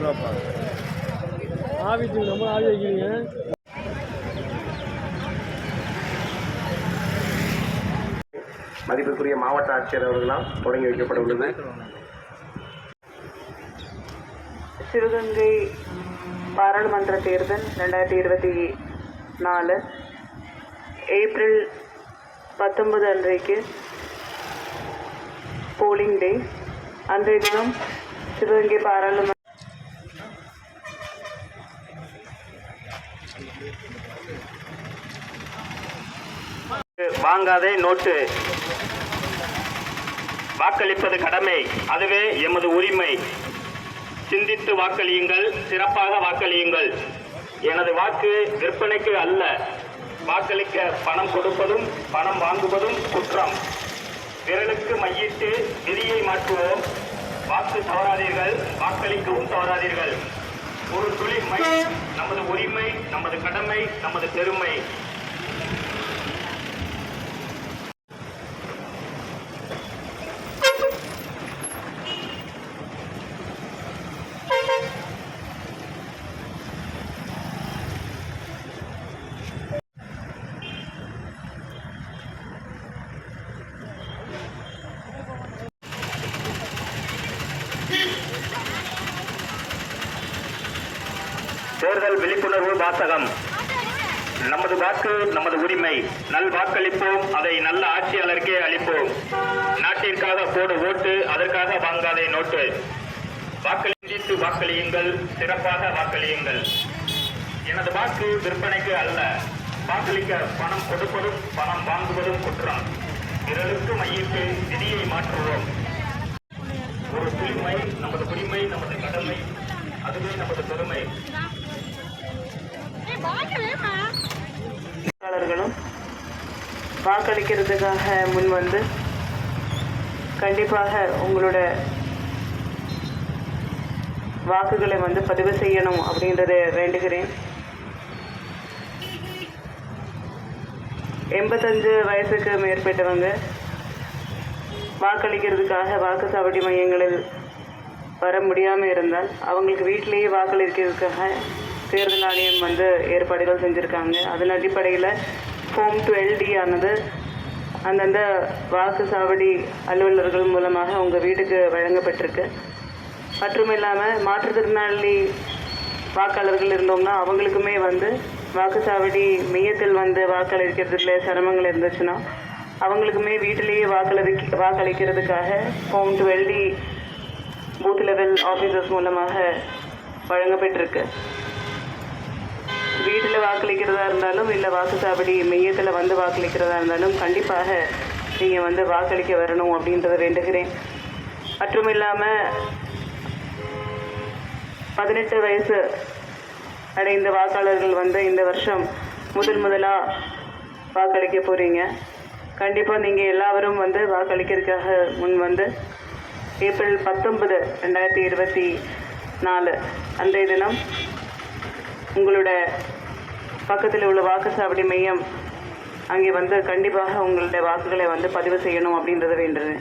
ரொம்ப ஆள் வைக்கிறீங்க மதிப்புக்குரிய மாவட்ட ஆட்சியர் அவர்களால் தொடங்கி வைக்கப்பட உள்ளது. சிவகங்கை பாராளுமன்ற தேர்தல் ரெண்டாயிரத்தி இருபத்தி நாலு ஏப்ரல் பத்தொன்பது அன்றைக்கு போலிங் டே அன்றைய தினம் சிவகங்கை பாராளுமன்ற வாங்காதே நோட்டு. வாக்களிப்பது கடமை. அதுவே எமது உரிமை. சிந்தித்து வாக்களியுங்கள் சிறப்பாக வாக்களியுங்கள். எனது வாக்கு விற்பனைக்கு அல்ல. வாக்களிக்க பணம் கொடுப்பதும் பணம் வாங்குவதும் குற்றம். விரலுக்கு மையிட்டு விதியை மாற்றுவோம். வாக்கு தவறாதீர்கள் வாக்களிக்கவும் தவறாதீர்கள். ஒரு துளி மை நமது உரிமை நமது கடமை நமது பெருமை. தேர்தல் விழிப்புணர்வு வாசகம். நமது வாக்கு நமது உரிமை. நல் வாக்களிப்போம் அதை நல்ல ஆட்சியாளருக்கே அளிப்போம். நாட்டிற்காக போடு ஓட்டு அதற்காக வாங்காதே நோட்டு. வாக்களித்து வாக்களியுங்கள் சிறப்பாக வாக்களியுங்கள். எனது வாக்கு விற்பனைக்கு அல்ல வாக்களிக்க பணம் கொடுப்பதும் பணம் வாங்குவதும் குற்றம். பிறருக்கு மையிட்டு விதியை மாற்றுவோம். ஒரு உரிமை நமது உரிமை நமது கடமை அதுவே நமது பெருமை. வாக்காளர்களும் வாக்களிக்கிறதுக்காக முன் வந்து கண்டிப்பாக உங்களோட வாக்குகளை வந்து பதிவு செய்யணும் அப்படின்றத வேண்டுகிறேன். எண்பத்தஞ்சு வயசுக்கு மேற்பட்டவங்க வாக்களிக்கிறதுக்காக வாக்குச்சாவடி மையங்களில் வர முடியாமல் இருந்தால் அவங்களுக்கு வீட்டிலேயே வாக்களிக்கிறதுக்காக தேர்தல் ஆணையம் வந்து ஏற்பாடுகள் செஞ்சுருக்காங்க. அதன் அடிப்படையில் ஃபோம் டுவெல் டி ஆனது அந்தந்த வாக்குச்சாவடி அலுவலர்கள் மூலமாக அவங்க வீட்டுக்கு வழங்கப்பட்டிருக்கு. மற்றும் இல்லாமல் மாற்றுத்திறனாளி வாக்காளர்கள் இருந்தோம்னா அவங்களுக்குமே வந்து வாக்குச்சாவடி மையத்தில் வந்து வாக்களிக்கிறதுல சிரமங்கள் இருந்துச்சுன்னா அவங்களுக்குமே வீட்டிலேயே வாக்களி வாக்களிக்கிறதுக்காக home twelve D booth level officers மூலமாக வழங்கப்பட்டிருக்கு. வீட்டில் வாக்களிக்கிறதா இருந்தாலும் இல்லை வாக்குச்சாவடி மையத்தில் வந்து வாக்களிக்கிறதா இருந்தாலும் கண்டிப்பாக நீங்கள் வந்து வாக்களிக்க வரணும் அப்படின்றத வேண்டுகிறேன். மற்றும் இல்லாமல் பதினெட்டு வயசு அடைந்த வாக்காளர்கள் வந்து இந்த வருஷம் முதல் முதலாக வாக்களிக்க போகிறீங்க கண்டிப்பாக நீங்கள் எல்லாரும் வந்து வாக்களிக்கிறதுக்காக முன் வந்து ஏப்ரல் பத்தொன்பது ரெண்டாயிரத்தி இருபத்தி நாலு அன்றைய தினம் உங்களோட பக்கத்தில் உள்ள வாக்குச்சாவடி மையம் அங்கே வந்து கண்டிப்பாக உங்களுடைய வாக்குகளை வந்து பதிவு செய்யணும் அப்படின்றத வேண்டுறேன்.